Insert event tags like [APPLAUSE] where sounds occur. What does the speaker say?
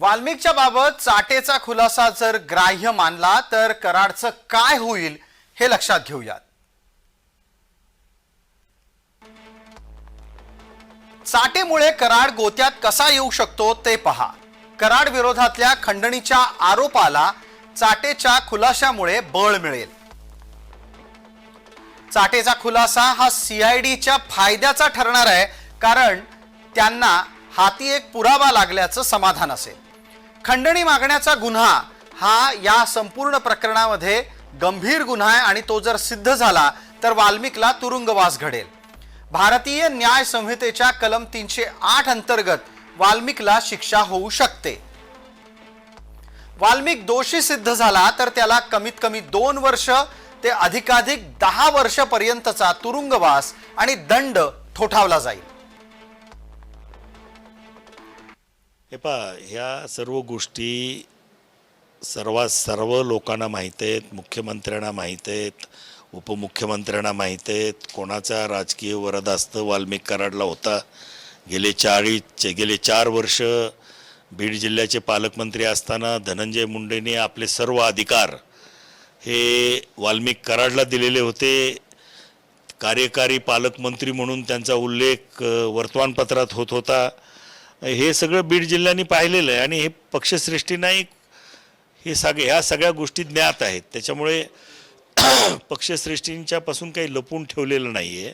वाल्मिकच्या बाबत चाटेचा खुलासा जर ग्राह्य मानला तर कराडचं काय होईल हे लक्षात घेऊयात. चाटेमुळे कराड गोत्यात कसा येऊ शकतो ते पहा. कराड विरोधातल्या खंडणीच्या आरोपाला चाटेच्या खुलाशामुळे बळ मिळेल. चाटेचा खुलासा हा सीआयडीच्या फायद्याचा ठरणार आहे कारण त्यांना हाती एक पुरावा लागल्याचं समाधान असेल. खंडणी मागण्याचा गुन्हा हा या संपूर्ण प्रकरणामध्ये गंभीर गुन्हा आहे आणि तो जर सिद्ध झाला तर वाल्मिकला तुरुंगवास घडेल. भारतीय न्याय संहितेच्या कलम तीनशे आठ अंतर्गत वाल्मिकला शिक्षा होऊ शकते. वाल्मिक दोषी सिद्ध झाला तर त्याला कमीत कमी दोन वर्ष ते अधिकाधिक दहा वर्षपर्यंतचा तुरुंगवास आणि दंड ठोठावला जाईल. हे पहा ह्या सर्व गोष्टी सर्वात सर्व लोकांना माहीत आहेत मुख्यमंत्र्यांना माहीत आहेत उपमुख्यमंत्र्यांना माहीत आहेत. कोणाचा राजकीय वरदास्त वाल्मिक कराडला होता? गेले चाळीस गेले चार वर्ष बीड जिल्ह्याचे पालकमंत्री असताना धनंजय मुंडेने आपले सर्व अधिकार हे वाल्मिक कराडला दिलेले होते. कार्यकारी पालकमंत्री म्हणून त्यांचा उल्लेख वर्तमानपत्रात होत होता. हे सगळं बीड जिल्ह्याने पाहिलेलं आहे आणि हे पक्षश्रेष्ठी नाही हे सगळे ह्या सगळ्या गोष्टी ज्ञात आहेत. त्याच्यामुळे [CLEARS THROAT] पक्षश्रेष्ठींच्यापासून काही लपून ठेवलेलं नाही आहे